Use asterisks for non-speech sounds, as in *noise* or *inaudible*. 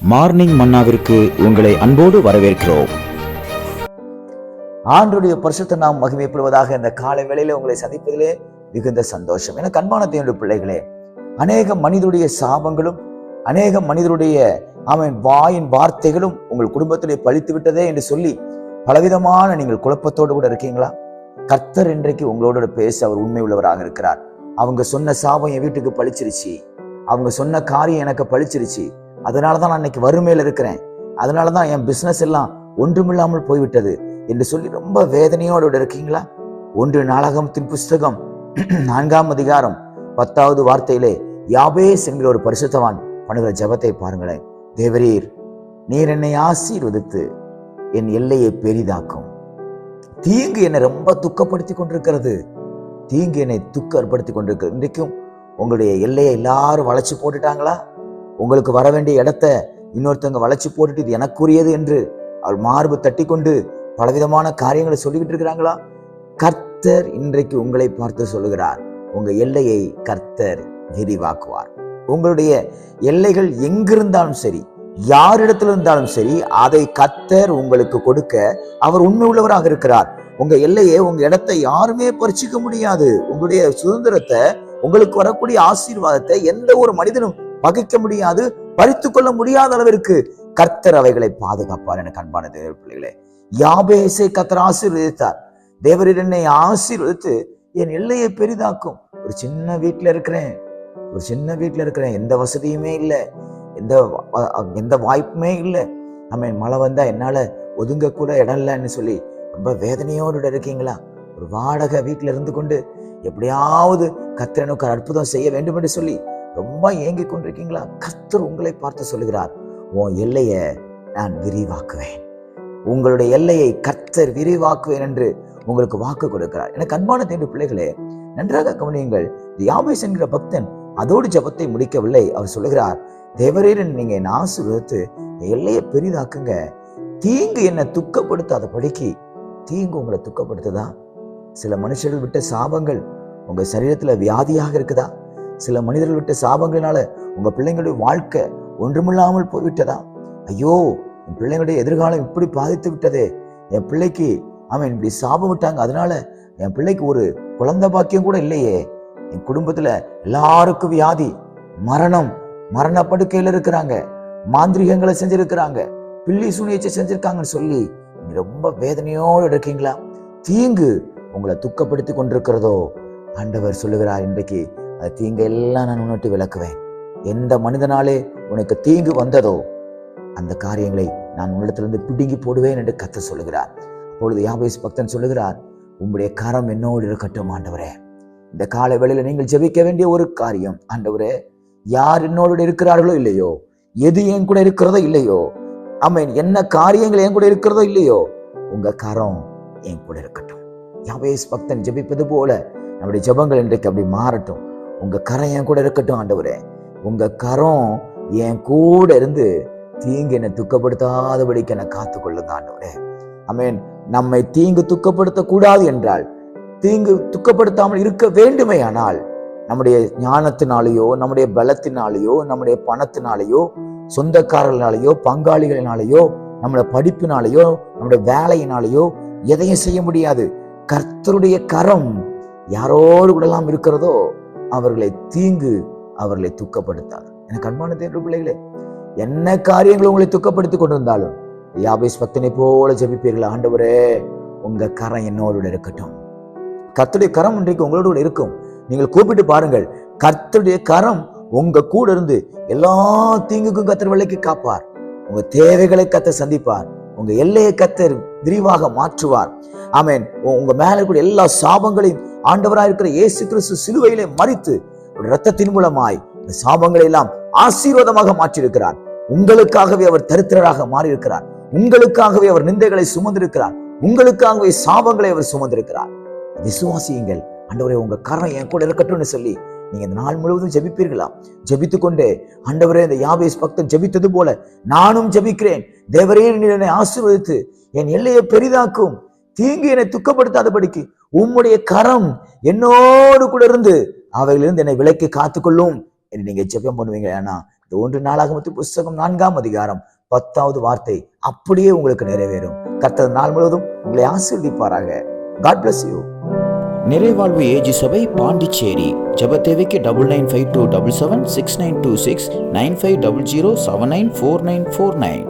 Morning மன்னாவிற்கு உங்களை அன்போடு வரவேற்கிறோம். ஆண்டுடைய பரிசுத்த நாம் மகிமைப்படுவதாக இந்த காலை வேளையில உங்களை சந்திப்பதிலே மிகுந்த சந்தோஷம். என கண்மானத்தையுடைய பிள்ளைகளே அநேக மனிதருடைய சாபங்களும் அநேக மனிதருடைய அவன் வாயின் வார்த்தைகளும் உங்கள் குடும்பத்திலே பழித்து விட்டதே என்று சொல்லி பலவிதமான நீங்கள் குழப்பத்தோடு கூட இருக்கீங்களா? கர்த்தர் இன்றைக்கு உங்களோட பேச அவர் உண்மை உள்ளவராக இருக்கிறார். அவங்க சொன்ன சாபம் என் வீட்டுக்கு பழிச்சிருச்சு. அவங்க சொன்ன காரியம் எனக்கு பழிச்சிருச்சு. அதனால தான் நான் இன்னைக்கு வறுமையில இருக்கிறேன். அதனால தான் என் பிசினஸ் எல்லாம் ஒன்றுமில்லாமல் போய்விட்டது என்று சொல்லி ரொம்ப வேதனையோடு இருக்கீங்களா? ஒன்று நாடகத்தின் புஸ்தகம் *clears throat* நான்காம் அதிகாரம் பத்தாவது வார்த்தையிலே யாபேஸ் என்கிற ஒரு பரிசுத்தவான் பண்ணுகிற ஜெபத்தை பாருங்களேன். தேவரீர் நீர் என்னை ஆசீர்வதித்து என் எல்லையை பெரிதாக்கும். தீங்கு என்னை ரொம்ப துக்கப்படுத்தி கொண்டிருக்கிறது. தீங்கு என்னை துக்கப்படுத்தி கொண்டிருக்கிறது. இன்றைக்கும் உங்களுடைய எல்லையை எல்லாரும் வளைச்சு போட்டுட்டாங்களா? உங்களுக்கு வர வேண்டிய இடத்த இன்னொருத்தவங்க வளைச்சு போட்டுட்டு இது எனக்குரியது என்று அவள் மார்பு தட்டி கொண்டு பலவிதமான காரியங்களை சொல்லிக்கிட்டு இருக்கிறாங்களா? கர்த்தர் இன்றைக்கு உங்களை பார்த்து சொல்லுகிறார். உங்க எல்லையை கர்த்தர் விரிவாக்குவார். உங்களுடைய எல்லைகள் எங்கிருந்தாலும் சரி யாரிடத்தில் இருந்தாலும் சரி அதை கர்த்தர் உங்களுக்கு கொடுக்க அவர் உண்மை உள்ளவராக இருக்கிறார். உங்க எல்லையை உங்க இடத்தை யாருமே பறிச்சுக்க முடியாது. உங்களுடைய சுதந்திரத்தை உங்களுக்கு வரக்கூடிய ஆசீர்வாதத்தை எந்த ஒரு மனிதனும் பகைக்க முடியாது பறித்து கொள்ள முடியாத அளவிற்கு கர்த்தர் அவைகளை பாதுகாப்பார் எனக்கு அன்பான தேவ பிள்ளைகளே. யாபேசை கர்த்தர் ஆசீர்வதித்தார். தேவரீர் என்னை ஆசீர்வதித்து என் எல்லையை பெரிதாக்கும். ஒரு சின்ன வீட்டுல இருக்கிறேன். ஒரு சின்ன வீட்டுல இருக்கிறேன். எந்த வசதியுமே இல்லை. எந்த எந்த வாய்ப்புமே இல்லை. நம்ம மழை வந்தா என்னால் ஒதுங்கக்கூட இடம் இல்லைன்னு சொல்லி ரொம்ப வேதனையோடு இருக்கீங்களா? ஒரு வாடகை வீட்டில் இருந்து கொண்டு எப்படியாவது கத்திரனுக்கு அற்புதம் செய்ய வேண்டும் என்று சொல்லி ரொம்ப ஏங்கி கொண்டிருக்கீங்களா? கர்த்தர் உங்களை பார்த்து சொல்லுகிறார் உன் எல்லையை நான் விரிவாக்குவேன். உங்களுடைய எல்லையை கர்த்தர் விரிவாக்குவேன் என்று உங்களுக்கு வாக்கு கொடுக்கிறார். எனக்கு அன்பான தேர்வு பிள்ளைகளே நன்றாக கவனியுங்கள் யாபேஸ் என்கிற பக்தன் அதோடு ஜெபத்தை முடிக்கவில்லை. அவர் சொல்லுகிறார் தேவரீர் நீங்க என் ஆசீர்வதித்து எல்லையை பெரிதாக்குங்க. தீங்கு என்னை துக்கப்படுத்தாத படிக்கு. தீங்கு உங்களை துக்கப்படுத்துதா? சில மனுஷர்கள் விட்ட சாபங்கள் உங்க சரீரத்துல வியாதியாக இருக்குதா? சில மனிதர்கள் விட்ட சாபங்களினால உங்க பிள்ளைங்களுடைய வாழ்க்கை ஒன்றுமில்லாமல் போய்விட்டதா? ஐயோ என் பிள்ளைங்களுடைய எதிர்காலம் இப்படி பாதித்து விட்டதே. என் பிள்ளைக்கு அவன் இப்படி சாபம் விட்டாங்க. அதனால என் பிள்ளைக்கு ஒரு குழந்தை பாக்கியம் கூட இல்லையே. என் குடும்பத்துல எல்லாருக்கும் வியாதி மரணம் மரண படுக்கையில இருக்கிறாங்க. மாந்திரிகங்களை செஞ்சிருக்கிறாங்க. பில்லி சூனியத்தை செஞ்சிருக்காங்கன்னு சொல்லி நீங்க ரொம்ப வேதனையோடு இருக்கீங்களா? தீங்கு உங்களை துக்கப்படுத்தி கொண்டிருக்கிறதோ? ஆண்டவர் சொல்லுகிறார் இன்றைக்கு அது தீங்கை எல்லாம் நான் உன்னிட்டு விளக்குவேன். எந்த மனிதனாலே உனக்கு தீங்கு வந்ததோ அந்த காரியங்களை நான் உன்னிடத்திலிருந்து பிடுங்கி போடுவேன் என்று கத்த சொல்லுகிறார். அப்பொழுது யாபேஸ் பக்தன் சொல்லுகிறார் உங்களுடைய கரம் என்னோடு இருக்கட்டும் ஆண்டவரே. இந்த கால வேளையில் நீங்கள் ஜெபிக்க வேண்டிய ஒரு காரியம் ஆண்டவரே யார் என்னோடு இருக்கிறார்களோ இல்லையோ எது என் கூட இருக்கிறதோ இல்லையோ ஆமென் என்ன காரியங்கள் என் கூட இருக்கிறதோ இல்லையோ உங்க கரம் என் கூட இருக்கட்டும். யாபேஸ் பக்தன் ஜெபிப்பது போல நம்முடைய ஜெபங்கள் இன்றைக்கு அப்படி மாறட்டும். உங்கள் கரம் என் கூட இருக்கட்டும் ஆண்டவரே. உங்கள் கரம் என் கூட இருந்து தீங்கு என்னை துக்கப்படுத்தாதபடிக்கு என்னை காத்து கொள்ளுங்க ஆண்டவரே. அமேன் நம்மை தீங்கு துக்கப்படுத்தக்கூடாது என்றால் தீங்கு துக்கப்படுத்தாமல் இருக்க வேண்டுமே ஆனால் நம்முடைய ஞானத்தினாலேயோ நம்முடைய பலத்தினாலேயோ நம்முடைய பணத்தினாலேயோ சொந்தக்காரர்களாலேயோ பங்காளிகளினாலேயோ நம்மளோட படிப்பினாலேயோ நம்முடைய வேலையினாலேயோ எதையும் செய்ய முடியாது. கர்த்தருடைய கரம் யாரோடு கூடலாம் இருக்கிறதோ அவர்களை தீங்கு அவர்களை துக்கப்படுத்தாது. எனக்கு அன்பான தேர்வு பிள்ளைகளே என்ன காரியங்கள் உங்களை துக்கப்படுத்தி கொண்டிருந்தாலும் யாபேஸ் பத்தினை போல ஜபிப்பீர்கள். ஆண்டவரே உங்க கரம் என்னோட இருக்கட்டும். கர்த்தருடைய கரம் இன்றைக்கு உங்களோட இருக்கும். நீங்கள் கூப்பிட்டு பாருங்கள். கர்த்தருடைய கரம் உங்க கூட இருந்து எல்லா தீங்குக்கும் கத்தர் விலைக்கு காப்பார். உங்க தேவைகளை கத்த சந்திப்பார். உங்க எல்லையை கத்தர் விரிவாக மாற்றுவார். ஆமேன். உ- உங்க மேல கூட எல்லா சாபங்களையும் ஆண்டவராய் இருக்கிற இயேசு கிறிஸ்து சிலுவையிலே மறித்து ரத்தத்தின் மூலமாய் இந்த சாபங்களை எல்லாம் ஆசீர்வாதமாக மாற்றியிருக்கிறார். உங்களுக்காகவே அவர் தரித்திரராக மாறியிருக்கிறார். உங்களுக்காகவே அவர் நிந்தைகளை சுமந்திருக்கிறார். உங்களுக்காகவே சாபங்களை அவர் சுமந்திருக்கிறார். விசுவாசியுங்கள். ஆண்டவரே உங்க கரம் என் கூட இருக்கட்டும்னு சொல்லி நீங்க இந்த நாள் முழுவதும் ஜெபிப்பீர்களா? ஜபித்து கொண்டே ஆண்டவரே இந்த யாபேஸ் பக்தன் ஜபித்தது போல நானும் ஜெபிக்கிறேன். தேவரே நீர் என்னை ஆசீர்வதித்து என் எல்லையை பெரிதாக்கும். தீங்கு என்னை துக்கப்படுத்தாதபடிக்கு உம்முடைய கரம் என்னோடு கூட இருந்து அவைகளிலிருந்து என்னை விலக்கி காத்துக்கொள்ளும் என்று நீங்க ஜெபம் பண்ணுவீங்க ஏன்னா இந்த ஒன்று நாளாகமத்து புஸ்தகம் நான்காம் அதிகாரம் பத்தாவது வார்த்தை அப்படியே உங்களுக்கு நிறைவேறும். கத்தது நாள் முழுவதும் உங்களை ஆசீர்வதிப்பாராக. காட் பிளஸ் யூ நிறைவாழ்வு ஏஜி சபை பாண்டிச்சேரி. ஜெப தேவைக்கு double nine five two double seven six nine two six nine five double zero seven nine four nine four nine